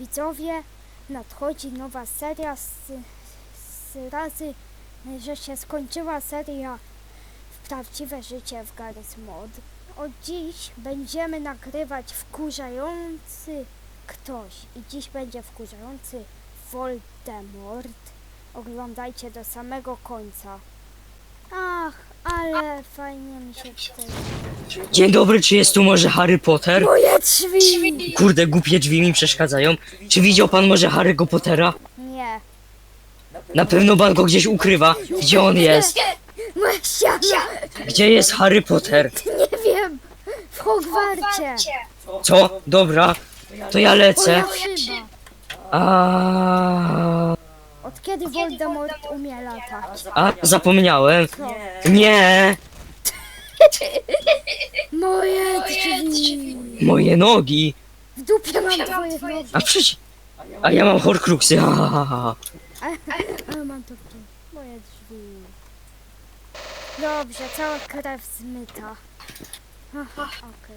widzowie, nadchodzi nowa seria z, z razy, że się skończyła seria w prawdziwe życie w Garry's Mod. Od dziś będziemy nagrywać wkurzający ktoś i dziś będzie wkurzający Voldemort. Oglądajcie do samego końca. Ach, ale fajnie mi się tutaj... Dzień dobry, czy jest tu może Harry Potter? Moje drzwi! Kurde, głupie drzwi mi przeszkadzają. Czy widział pan może Harry'ego Pottera? Nie. Na pewno pan go gdzieś ukrywa. Gdzie on jest? Moja ściana! Gdzie jest Harry Potter? Nie wiem! W Hogwarcie! Co? Dobra, to ja lecę. Moja szyba! A, Od kiedy Voldemort umie latać? a zapomniałem. Co? Nie, Moje drzwi! moje nogi. W dupie mam twoje nogi! A przecież... A ja mam horcruxy. Ha, ha, ha. Ale mam to. Moje drzwi. Dobrze, cała krew zmyta. Aha, okej.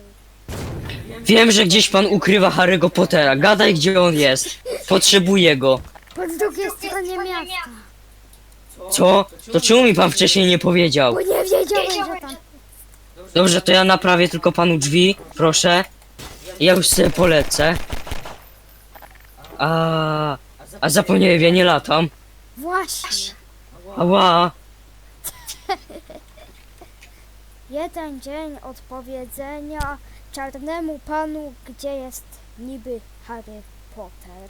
Wiem, że gdzieś pan ukrywa Harry'ego Pottera. Gadaj, gdzie on jest. Potrzebuję go. Po drugiej stronie miasta. Co? To czemu mi pan wcześniej nie powiedział? Bo nie wiedziałem, że tam... Dobrze, to ja naprawię tylko panu drzwi, proszę. Ja już sobie polecę. A, a zapomniałem, ja nie latam. Właśnie. Ała, Jeden dzień odpowiedzenia czarnemu panu, gdzie jest niby Harry Potter.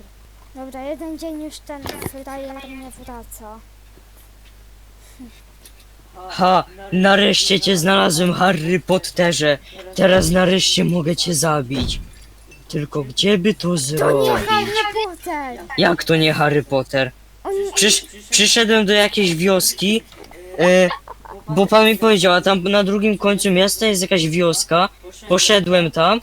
Dobra, jeden dzień już ten frajer nie wraca. ha, nareszcie cię znalazłem, Harry Potterze. Teraz nareszcie mogę cię zabić. Tylko gdzie by to To nie zrobić? Harry Potter! Jak to nie Harry Potter? On... Przysz, przyszedłem do jakiejś wioski, e, bo pan mi powiedział, a tam na drugim końcu miasta jest jakaś wioska. Poszedłem tam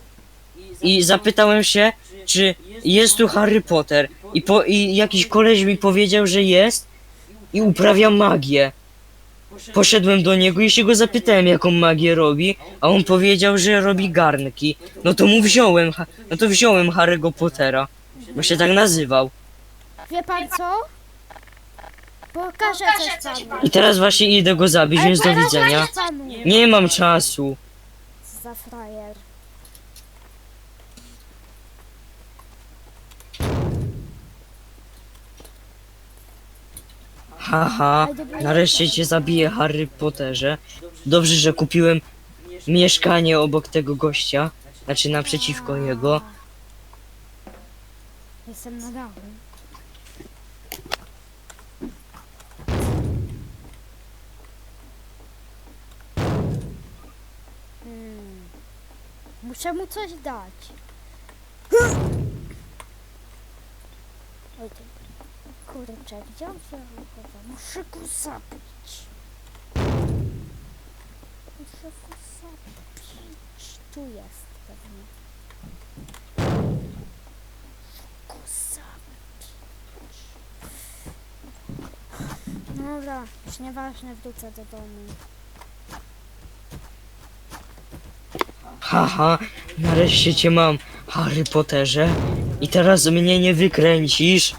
i zapytałem się, czy jest tu Harry Potter. I, po, I jakiś koleś mi powiedział, że jest i uprawia magię. Poszedłem do niego i się go zapytałem, jaką magię robi, a on powiedział, że robi garnki. No to mu wziąłem, ha- no to wziąłem Harry'ego Pottera, bo się tak nazywał. Wie pan co? Pokażę coś panu. I teraz właśnie idę go zabić, więc do widzenia. Panu. Nie mam czasu. Za frajer. Haha, nareszcie cię zabiję, Harry Potterze. Dobrze, że kupiłem mieszkanie obok tego gościa. Znaczy naprzeciwko jego. Jestem na dachu. Hmm. Muszę mu coś dać. Oj. Kurczę, gdzie on się? Muszę go zabić. Muszę go zabić. Tu jest pewnie. Go zabić. Dobra, już nieważne, wrócę do domu. Haha, nareszcie cię mam, Harry Potterze. I teraz mnie nie wykręcisz.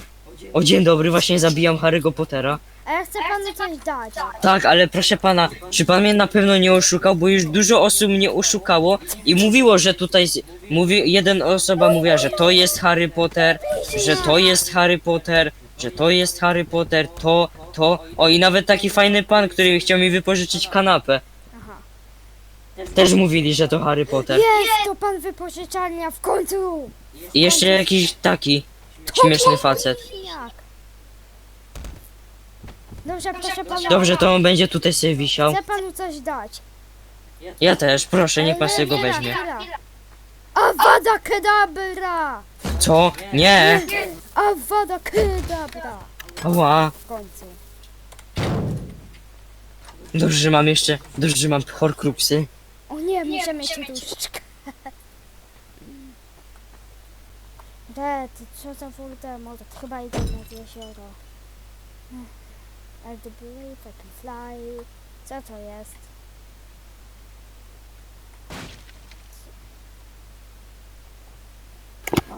O dzień dobry, właśnie zabijam Harry'ego Pottera. A ja chcę panu coś dać. Tak, ale proszę pana, czy pan mnie na pewno nie oszukał, bo już dużo osób mnie oszukało i mówiło, że tutaj, z- mówi, jeden osoba mówiła, że to jest Harry Potter, że to jest Harry Potter, że to jest Harry Potter, to, to, o i nawet taki fajny pan, który chciał mi wypożyczyć kanapę, Aha. też mówili, że to Harry Potter. Jest to pan wypożyczalnia w końcu! I jeszcze jakiś taki śmieszny facet. Jak? Dobrze, proszę pana. Dobrze, to on będzie tutaj sobie wisiał. Chcę panu coś dać. Ja też, proszę, niech pan sobie go weźmie. Awada kedabra! Co? Nie! Awada kedabra! Ała! W końcu. Dobrze, że mam jeszcze, dobrze, że mam horcruxy. O nie, muszę mieć różdżkę. Red, co za Voldemort? Chyba idę nad jezioro. I do believe I can fly. Co to jest?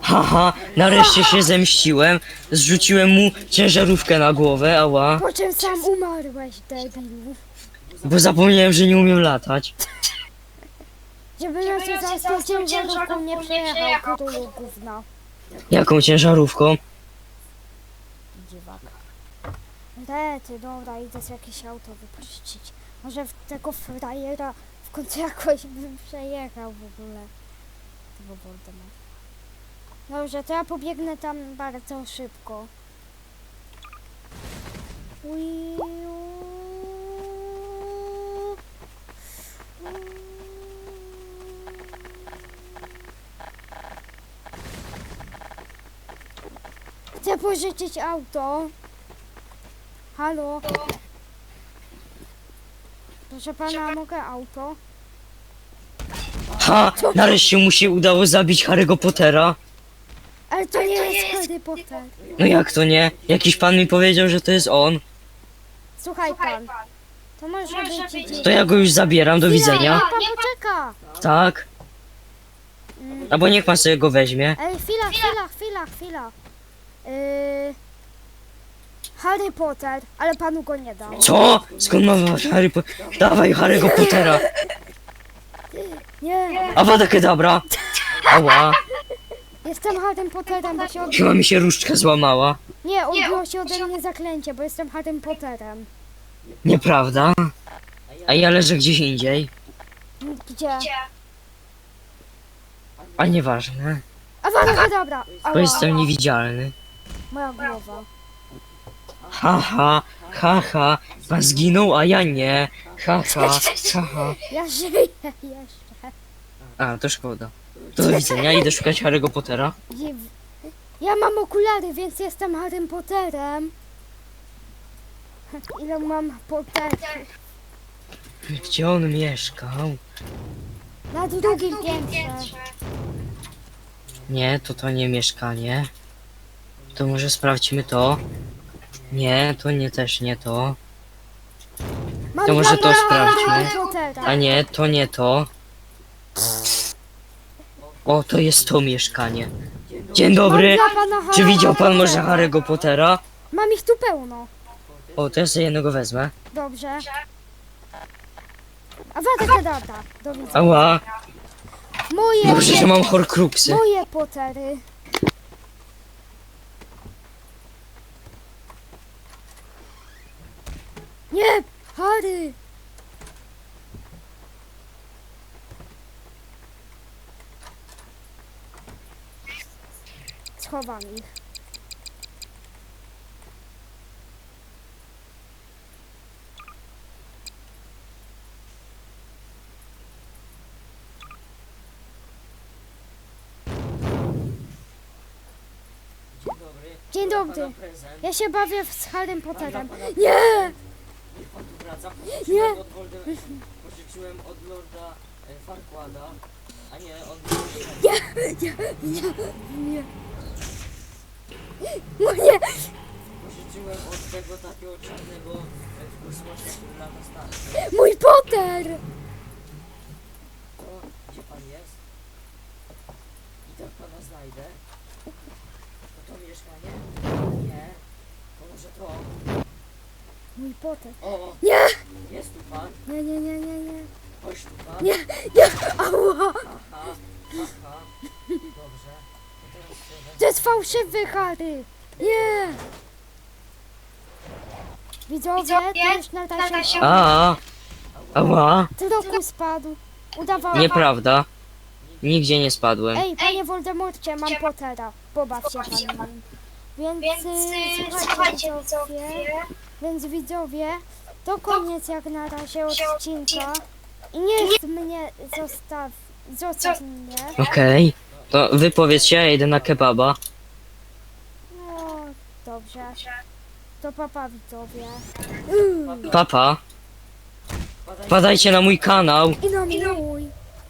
Haha, nareszcie się zemściłem. Zrzuciłem mu ciężarówkę na głowę, ała. Po czym sam umarłeś, debilu. Bo zapomniałem, że nie umiem latać. Żeby nas za z tą ciężarówką nie przejechał królu gówna. Jaką ciężarówką? Dziwak. Rety, dobra, idę z jakieś auto wypuścić. Może w tego frajera w końcu jakoś bym przejechał w ogóle. Tego Voldemort. Dobrze, to ja pobiegnę tam bardzo szybko. Chcę pożyczyć auto. Halo? Proszę pana, mogę auto? Ha! Nareszcie mu się udało zabić Harry'ego Pottera. Ale to nie jest Harry Potter. No jak to nie? Jakiś pan mi powiedział, że to jest on. Słuchaj pan. To może być dzień. To ja go już zabieram, do widzenia. Pan poczeka. Tak. Mm, Albo niech pan sobie go weźmie. Ej, chwila, chwila, chwila, chwila. Yy... Harry Potter, ale panu go nie dam. Co? Skąd masz Harry Potter? Dawaj Harry'ego Pottera. Nie, A woda kedabra. Ała. jestem Harry Potterem, bo się od... Chyba mi się różdżka złamała. Nie, odbiło się ode mnie zaklęcie, bo jestem Harry Potterem. Nieprawda. A ja leżę gdzieś indziej. Gdzie? A nieważne. A dobra, dobra. Bo Ała, jestem niewidzialny. Moja głowa. Haha, haha. Pan zginął, a ja nie. Haha, haha. Ja żyję jeszcze. A, to szkoda. To do widzenia, idę szukać Harry'ego Pottera. Dziw. Ja mam okulary, więc jestem Harrym Potterem. Ile mam Potterów? Gdzie on mieszkał? Na drugim piętrze. Nie, to to nie mieszkanie. To może sprawdźmy to. Nie, to nie też nie to. Mam To może to sprawdźmy. Pottera. A nie, to nie to. O, to jest to mieszkanie. Dzień dobry. Mam dla pana Harry'ego Czy widział pan może Pottera. Harry'ego Pottera? Mam ich tu pełno. O, to ja sobie jednego wezmę. Dobrze. A wada. Do widzenia. Ała, Moje, dobrze, że mam horcruxy. moje Pottery. Nie! Harry! Schowam ich. Dzień dobry. Ja się bawię z Harrym Potterem. Nie! Nie! Pożyczyłem od Lorda Farquada, a nie od... Nie! No nie! Pożyczyłem od tego takiego czarnego w kosmosie, który lata stary. Mój Potter! To, gdzie pan jest? I tak pana znajdę. To to mieszkanie? Nie. To może to? Mój Potter. O! Nie! Jest tu pan? Nie, nie, nie, nie, nie. Chodź tu pan. Nie, nie! Ała! Aha, aha. Dobrze. To teraz się. To jest fałszywy Harry! Nie! Widzowie, to już na razie A, ała. troku spadł. Udawałem. Nieprawda. Nigdzie nie spadłem. Ej, panie Voldemorcie, mam Pottera. Pobaw się pan nim. Więc, Więc y, y, słuchajcie widzowie, więc widzowie, to koniec jak na razie odcinka. I niech mnie zostaw, zostaw mnie. Okej. To wypowiedz się, ja idę na kebaba. No, dobrze. To papa widzowie. Papa. Wpadajcie na mój kanał. I na mnie.